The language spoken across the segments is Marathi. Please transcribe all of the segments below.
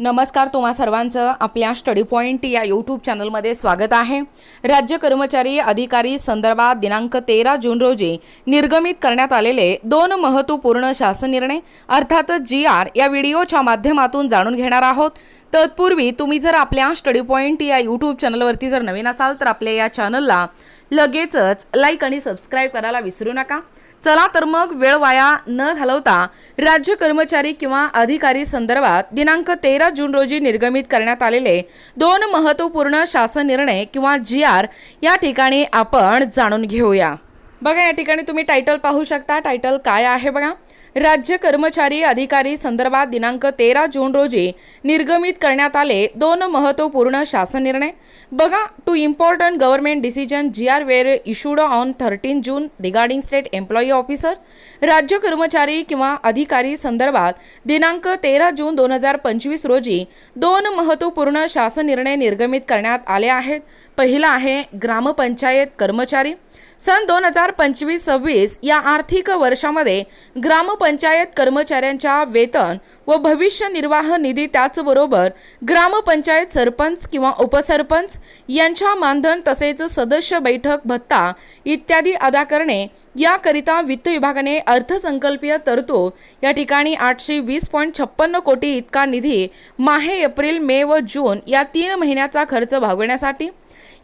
नमस्कार तुम्हा सर्वांचं. आपल्या स्टडी पॉईंट या यूट्यूब चॅनलमध्ये स्वागत आहे. राज्य कर्मचारी अधिकारी संदर्भात दिनांक तेरा जून रोजी निर्गमित करण्यात आलेले दोन महत्त्वपूर्ण शासन निर्णय अर्थातच जी आर या व्हिडिओच्या माध्यमातून जाणून घेणार आहोत. तत्पूर्वी तुम्ही जर आपल्या स्टडी पॉईंट या यूट्यूब चॅनलवरती जर नवीन असाल तर आपल्या या चॅनलला लगेचच लाईक आणि सबस्क्राईब करायला विसरू नका. चला तर मग वेळ वाया न घालवता राज्य कर्मचारी किंवा अधिकारी संदर्भात दिनांक तेरा जून रोजी निर्गमित करण्यात आलेले दोन महत्त्वपूर्ण शासन निर्णय किंवा जी आर या ठिकाणी आपण जाणून घेऊया. बघा या ठिकाणी तुम्ही टायटल पाहू शकता. टायटल काय आहे बघा? राज्य कर्मचारी अधिकारी संदर्भात दिनांक तेरा जून रोजी निर्गमित करण्यात आले दोन महत्त्वपूर्ण शासन निर्णय. बघा two important government decision G R were issued on thirteen June regarding state employee officer राज्य कर्मचारी किंवा अधिकारी संदर्भात दिनांक तेरा जून दोन हजार पंचवीस रोजी दोन महत्त्वपूर्ण शासन निर्णय निर्गमित करण्यात आले आहेत. पहिला आहे ग्रामपंचायत कर्मचारी. सन दोन हजार पंचवीस सव्वीस या आर्थिक वर्षामध्ये ग्रामपंचायत कर्मचाऱ्यांच्या वेतन व भविष्य निर्वाह निधी त्याचबरोबर ग्रामपंचायत सरपंच किंवा उपसरपंच यांच्या मानधन तसेच सदस्य बैठक भत्ता इत्यादी अदा करणे याकरिता वित्त विभागाने अर्थसंकल्पीय तरतूद या ठिकाणी आठशे वीस पॉईंट छप्पन्न कोटी इतका निधी माहे एप्रिल मे व जून या तीन महिन्याचा खर्च भागवण्यासाठी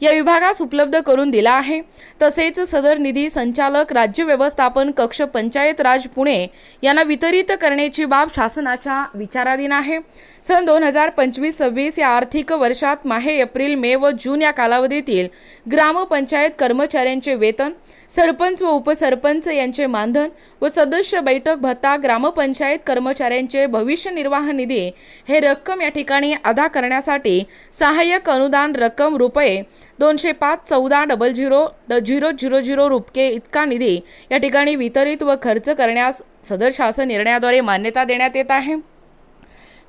या विभागास उपलब्ध करून दिला आहे. तसेच सदर निधी संचालक राज्य व्यवस्थापन कक्ष पंचायत राज पुणे यांना वितरित करण्याची बाब शासनाच्या विचाराधीन आहे. सन दोन हजार पंचवीस सव्वीस या आर्थिक वर्षात माहे एप्रिल मे व जून या कालावधीतील ग्रामपंचायत कर्मचाऱ्यांचे वेतन सरपंच व उपसरपंच यांचे मानधन व सदस्य बैठक भत्ता ग्रामपंचायत कर्मचाऱ्यांचे भविष्य निर्वाह निधी हे रक्कम या ठिकाणी अदा करण्यासाठी सहाय्यक अनुदान रक्कम रुपये दोनशे पाच चौदा डबल झिरो ड झिरो झिरो झिरो रुपके इतका निधी या ठिकाणी वितरित व खर्च करण्यास सदर शासन निर्णयाद्वारे मान्यता देण्यात येत आहे.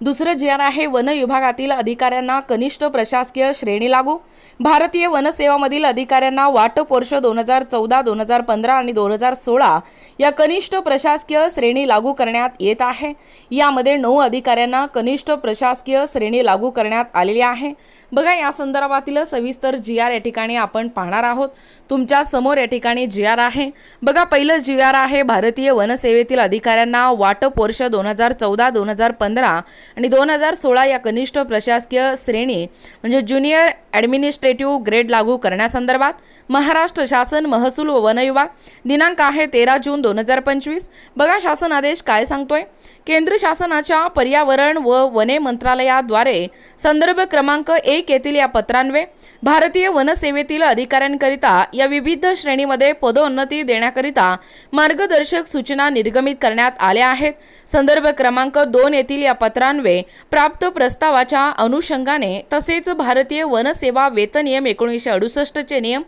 दुसरं जे आर आहे वन विभागातील अधिकाऱ्यांना कनिष्ठ प्रशासकीय श्रेणी लागू. भारतीय वनसेवामधील अधिकाऱ्यांना वाटप वर्ष दोन हजार चौदा दोन हजार पंधरा आणि दोन हजार सोळा या कनिष्ठ प्रशासकीय श्रेणी लागू करण्यात येत आहे. यामध्ये नऊ अधिकाऱ्यांना कनिष्ठ प्रशासकीय श्रेणी लागू करण्यात आलेली आहे. बघा या संदर्भातील सविस्तर जी आर या ठिकाणी आपण पाहणार आहोत. तुमच्यासमोर या ठिकाणी जी आर आहे. बघा पहिलं जी आर आहे भारतीय वनसेवेतील अधिकाऱ्यांना वाटप वर्ष दोन हजार चौदा दोन हजार पंधरा आणि दोन हजार सोळा या कनिष्ठ प्रशासकीय श्रेणी म्हणजे ज्युनियर ॲडमिनिस्ट्रेटिव्ह ग्रेड लागू करण्यासंदर्भात महाराष्ट्र शासन महसूल व वनविभाग दिनांक आहे तेरा जून दोन हजार पंचवीस. बघा शासन आदेश काय सांगतोय? केंद्र शासनाच्या पर्यावरण व वने मंत्रालयाद्वारे संदर्भ क्रमांक एक येथील या पत्रान्वये भारतीय वनसेवेतील अधिकाऱ्यांकरिता या विविध श्रेणीमध्ये पदोन्नती देण्याकरिता मार्गदर्शक सूचना निर्गमित करण्यात आल्या आहेत. संदर्भ क्रमांक दोन येथील या पत्रान्वये प्राप्त प्रस्तावाच्या अनुषंगाने तसेच भारतीय वनसेवा वेतन नियम एकोणीसशे अडुसष्टचे नियम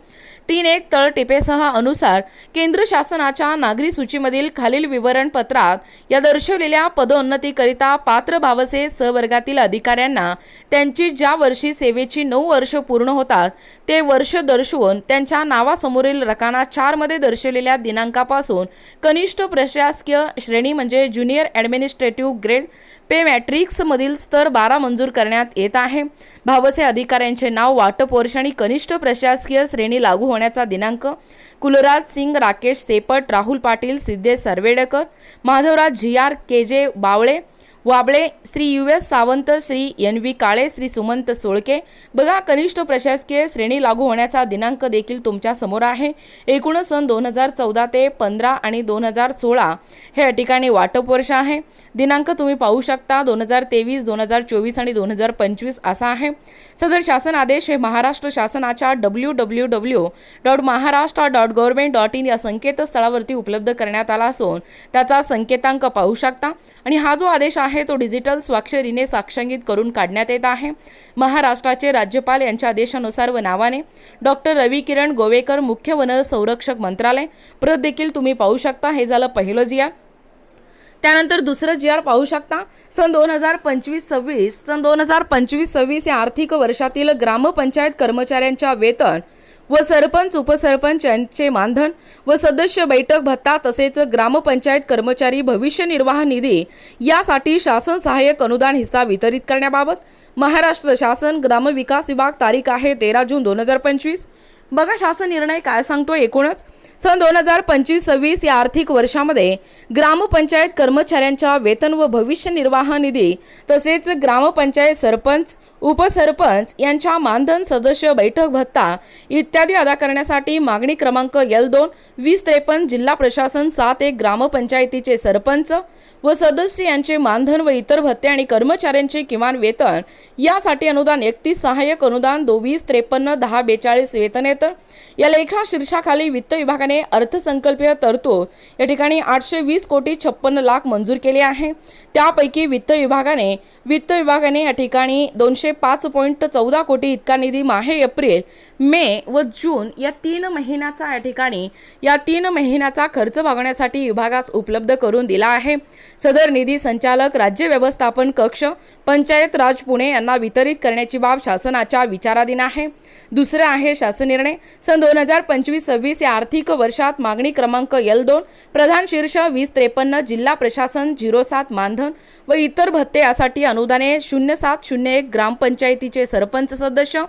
तीन एक तळटिपेसह अनुसार केंद्र शासनाच्या नागरी सूचीमधील खालील विवरणपत्रात या दर्शवलेल्या पदोन्नतीकरिता पात्र भावसे सहवर्गातील अधिकाऱ्यांना त्यांची ज्या वर्षी सेवेची नऊ वर्ष पूर्ण होतात ते वर्ष दर्शवून त्यांच्या नावासमोरील रकाना चारमध्ये दर्शवलेल्या दिनांकापासून कनिष्ठ प्रशासकीय श्रेणी म्हणजे ज्युनियर ॲडमिनिस्ट्रेटिव्ह ग्रेड पे मॅट्रिक्समधील स्तर बारा मंजूर करण्यात येत आहे. भावसे अधिकाऱ्यांचे नाव वाटप वर्ष आणि कनिष्ठ प्रशासकीय श्रेणी लागू होण्याचा दिनांक. Kulraj Singh Rakesh सेपट Rahul Patil Siddhesh Sarvedkar Madhavraj Z R K J Bawale Wable Shri U S Sawant Shri N V Kale Shri Sumant Solke. बघा कनिष्ठ प्रशासकीय श्रेणी लागू होण्याचा दिनांक देखील तुमच्यासमोर आहे. एकूणच सन दोन हजार चौदा ते पंधरा आणि दोन हजार सोळा हे या ठिकाणी वाटप वर्ष आहे. दिनांक तुम्ही पाहू शकता दोन हजार तेवीस दोन हजार चोवीस आणि दोन हजार पंचवीस असा आहे. सदर शासन आदेश हे महाराष्ट्र शासनाच्या W W W dot Maharashtra dot government dot in या संकेतस्थळावरती उपलब्ध करण्यात आला असून त्याचा संकेतांक पाहू शकता. आणि हा जो आदेश आहे तो डिजिटल स्वाक्षरीने साक्षांगित करून काढण्यात येत आहे. महाराष्ट्राचे राज्यपाल यांच्या आदेशानुसार व नावाने डॉक्टर रवी किरण गोवेकर मुख्य वन संरक्षक मंत्रालय. परत देखील तुम्ही पाहू शकता. हे झालं पहिलं जिया. त्यानंतर दुसरं जी आर पाहू शकता सन दोन हजार पंचवीस सव्वीस सन दोन हजार पंचवीस सव्वीस या आर्थिक वर्षातील ग्रामपंचायत कर्मचाऱ्यांच्या वेतन व सरपंच उपसरपंच यांचे मानधन व सदस्य बैठक भत्ता तसेच ग्रामपंचायत कर्मचारी भविष्य निर्वाह निधी यासाठी शासन सहाय्यक अनुदान हिस्सा वितरित करण्याबाबत महाराष्ट्र शासन ग्रामविकास विभाग तारीख आहे तेरा जून दोन हजार पंचवीस. बघा शासन निर्णय काय सांगतो एकूणच. सन दोन हजार पंचवीस सव्वीस या आर्थिक वर्षामध्ये ग्रामपंचायत कर्मचाऱ्यांच्या वेतन व भविष्य निर्वाह निधी तसेच ग्रामपंचायत सरपंच उपसरपंच यांच्या मानधन सदस्य बैठक भत्ता इत्यादी अदा करण्यासाठी मागणी क्रमांक एल दोन वीस त्रेपन्न जिल्हा प्रशासन सात एक ग्रामपंचायतीचे सरपंच व सदस्य यांचे मानधन व इतर भत्ते आणि कर्मचाऱ्यांचे किमान वेतन यासाठी अनुदान एकतीस सहाय्यक अनुदान दोवीस त्रेपन्न दहा बेचाळीस वेतनेतर या लेखा शीर्षाखाली वित्त विभागाने अर्थसंकल्पीय तरतूद या ठिकाणी आठशे वीस कोटी छप्पन्न लाख मंजूर केले आहे. त्यापैकी वित्त विभागाने वित्त विभागाने या ठिकाणी दोनशे पाच पॉईंट चौदा कोटी इतका निधी माहे एप्रिल मे व जून या तीन महिन्याचा या ठिकाणी या तीन महिन्याचा खर्च भागण्यासाठी विभागास उपलब्ध करून दिला आहे. सदर निधी संचालक राज्य व्यवस्थापन कक्ष पंचायत राज पुणे यांना वितरित करण्याची बाब शासनाच्या विचाराधीन आहे. दुसरं आहे शासन निर्णय. सन दोन हजार पंचवीस सव्वीस या आर्थिक वर्षात मागणी क्रमांक एल दोन प्रधान शीर्ष वीस त्रेपन्न जिल्हा प्रशासन झिरो सात मानधन व इतर भत्ते यासाठी अनुदाने शून्य सात शून्य एक ग्रामपंचायतीचे सरपंच सदस्य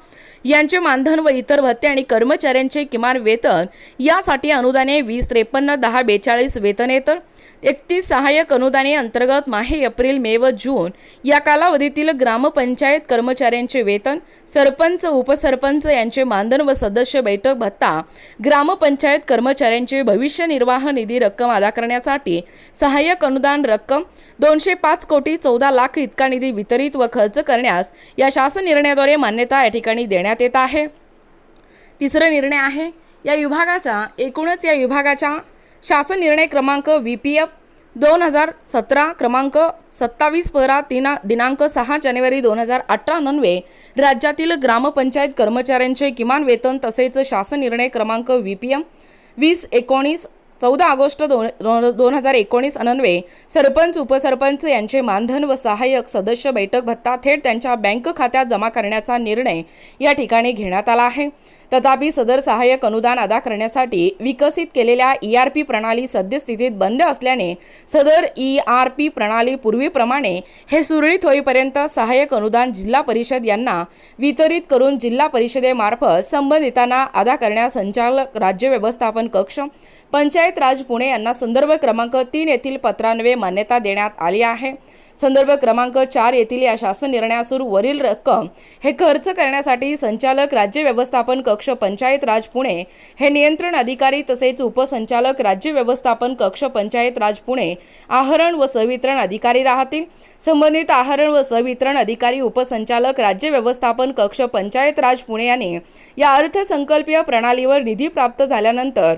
यांचे मानधन व इतर भत्ते आणि कर्मचाऱ्यांचे किमान वेतन यासाठी अनुदाने वीस त्रेपन्न दहा बेचाळीस वेतनेतर एकतीस सहाय्यक अनुदाने अंतर्गत माहे एप्रिल मे व जून या कालावधीतील ग्रामपंचायत कर्मचाऱ्यांचे वेतन सरपंच उपसरपंच यांचे मानधन व सदस्य बैठक भत्ता ग्रामपंचायत कर्मचाऱ्यांचे भविष्य निर्वाह निधी रक्कम अदा करण्यासाठी सहाय्यक अनुदान रक्कम दोनशे पाच कोटी चौदा लाख इतका निधी वितरित व खर्च करण्यास या शासन निर्णयाद्वारे मान्यता या ठिकाणी देण्यात येत आहे. तिसरा निर्णय आहे या विभागाच्या एकूणच या विभागाच्या शासन निर्णय क्रमांक व्ही पी एफ दोन हजार सतरा क्रमांक सत्तावीस परा तिना दिनांक सहा जानेवारी दोन हजार अठरा नन्वे राज्यातील ग्रामपंचायत कर्मचाऱ्यांचे किमान वेतन तसेच शासन निर्णय क्रमांक व्ही पी एम वीस एकोणीस चौदा ऑगस्ट दोन दोन हजार एकोणीस अनन्वे सरपंच उपसरपंच यांचे मानधन व सहाय्यक सदस्य बैठक भत्ता थेट त्यांच्या बँक खात्यात जमा करण्याचा निर्णय या ठिकाणी घेण्यात आला आहे. तथापि सदर सहाय्यक अनुदान अदा करण्यासाठी विकसित केलेल्या ई आर पी प्रणाली सद्यस्थितीत बंद असल्याने सदर ई आर पी प्रणाली पूर्वीप्रमाणे हे सुरळीत होईपर्यंत सहाय्यक अनुदान जिल्हा परिषद यांना वितरित करून जिल्हा परिषदेमार्फत संबंधितांना अदा करण्यास संचालक राज्य व्यवस्थापन कक्ष पंचायत राज पुणे यांना संदर्भ क्रमांक तीन येथील पत्रान्वये मान्यता देण्यात आली आहे. संदर्भ क्रमांक चार येथील या शासन निर्णयासूर वरील रक्कम हे खर्च करण्यासाठी संचालक राज्य व्यवस्थापन कक्ष पंचायत राज पुणे हे नियंत्रण अधिकारी तसेच उपसंचालक राज्य व्यवस्थापन कक्ष पंचायत राज पुणे आहरण व सवितरण अधिकारी राहतील. संबंधित आहरण व सवितरण अधिकारी उपसंचालक राज्य व्यवस्थापन कक्ष पंचायत राज पुणे यांनी या अर्थसंकल्पीय प्रणालीवर निधी प्राप्त झाल्यानंतर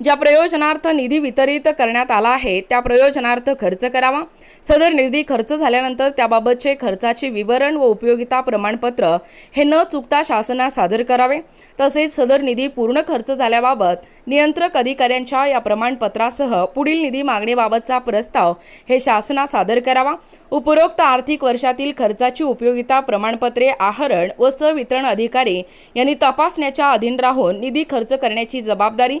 ज्या प्रयोजनार्थ निधी वितरित करण्यात आला आहे त्या प्रयोजनार्थ खर्च करावा. सदर निधी खर्च झाल्यानंतर त्याबाबतचे खर्चाचे विवरण व उपयोगिता प्रमाणपत्र हे न चुकता शासनास सादर करावे. तसेच सदर निधी पूर्ण खर्च झाल्याबाबत नियंत्रक अधिकाऱ्यांच्या या प्रमाणपत्रासह पुढील निधी मागणीबाबतचा प्रस्ताव हे शासनास सादर करावा. उपरोक्त आर्थिक वर्षातील खर्चाची उपयोगिता प्रमाणपत्रे आहरण व सवितरण अधिकारी यांनी तपासण्याच्या अधीन राहून निधी खर्च करण्याची जबाबदारी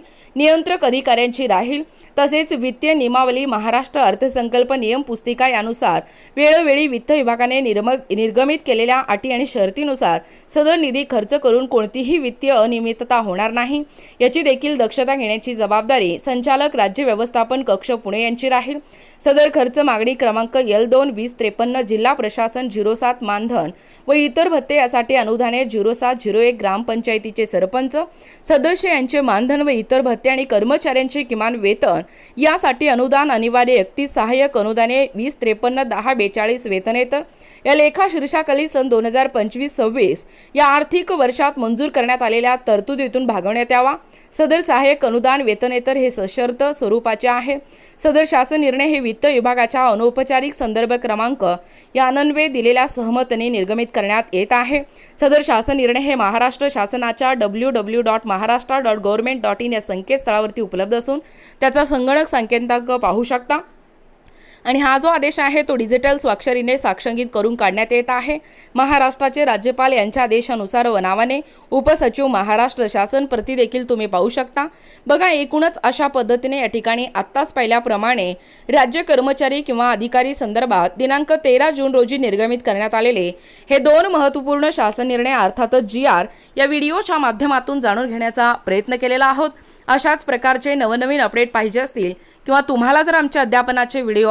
नियंत्रक अधिकाऱ्यांची राहील. तसेच वित्तीय नियमावली महाराष्ट्र अर्थसंकल्प नियम पुस्तिका यानुसार वेळोवेळी वित्त विभागाने निर्म निर्गमित केलेल्या अटी आणि शर्तीनुसार सदर निधी खर्च करून कोणतीही वित्तीय अनियमितता होणार नाही. याची देखील दक्षता घेण्याची जबाबदारी संचालक राज्य व्यवस्थापन कक्ष पुणे यांची राहील. सदर खर्च मागणी क्रमांक एल दोन वीस त्रेपन्न जिल्हा प्रशासन झिरो सात मानधन व इतर भत्ते यासाठी अनुदाने झिरो सात झिरो एक ग्रामपंचायतीचे सरपंच सदस्य यांचे मानधन व इतर भत्ते आणि कर्मचाऱ्यांचे किमान वेतन. यासाठी अनुदान अनिवार्य एकतीस सहाय्यक अनुदाने वीस त्रेपन्न दहा बेचाळीस वेतनेतर या लेखा शीर्षाखाली सन दोन हजार पंचवीस सव्वीस या आर्थिक वर्षात मंजूर करण्यात आलेल्या तरतुदीतून भागवण्यात यावा. सदर सहाय्यक अनुदान वेतनेतर हे सशर्त स्वरूपाचे आहे. सदर शासन निर्णय हे वित्त विभागाच्या अनौपचारिक संदर्भ क्रमांक या अनन्वये दिलेल्या सहमतीने निर्गमित करण्यात येत आहे. सदर शासन निर्णय हे महाराष्ट्र शासनाच्या W W dot Maharashtra dot government dot in या संकेतस्थळावरती उपलब्ध असून त्याचा संगणक संकेतांक पाहू शकता. आणि हा जो आदेश आहे तो डिजिटल स्वाक्षरीने साक्षंगित करून काढण्यात येत आहे. महाराष्ट्राचे राज्यपाल यांच्या आदेशानुसार व नावाने उपसचिव महाराष्ट्र शासन प्रती देखील तुम्ही पाहू शकता. बघा एकूणच अशा पद्धतीने या ठिकाणी आत्ताच पाहिल्याप्रमाणे राज्य कर्मचारी किंवा अधिकारी संदर्भात दिनांक तेरा जून रोजी निर्गमित करण्यात आलेले हे दोन महत्त्वपूर्ण शासन निर्णय अर्थातच जी आर या व्हिडिओच्या माध्यमातून जाणून घेण्याचा प्रयत्न केलेला आहोत. अशाच प्रकारचे नवनवीन अपडेट पाहिजे असतील किंवा तुम्हाला जर आमच्या अध्यापनाचे व्हिडिओ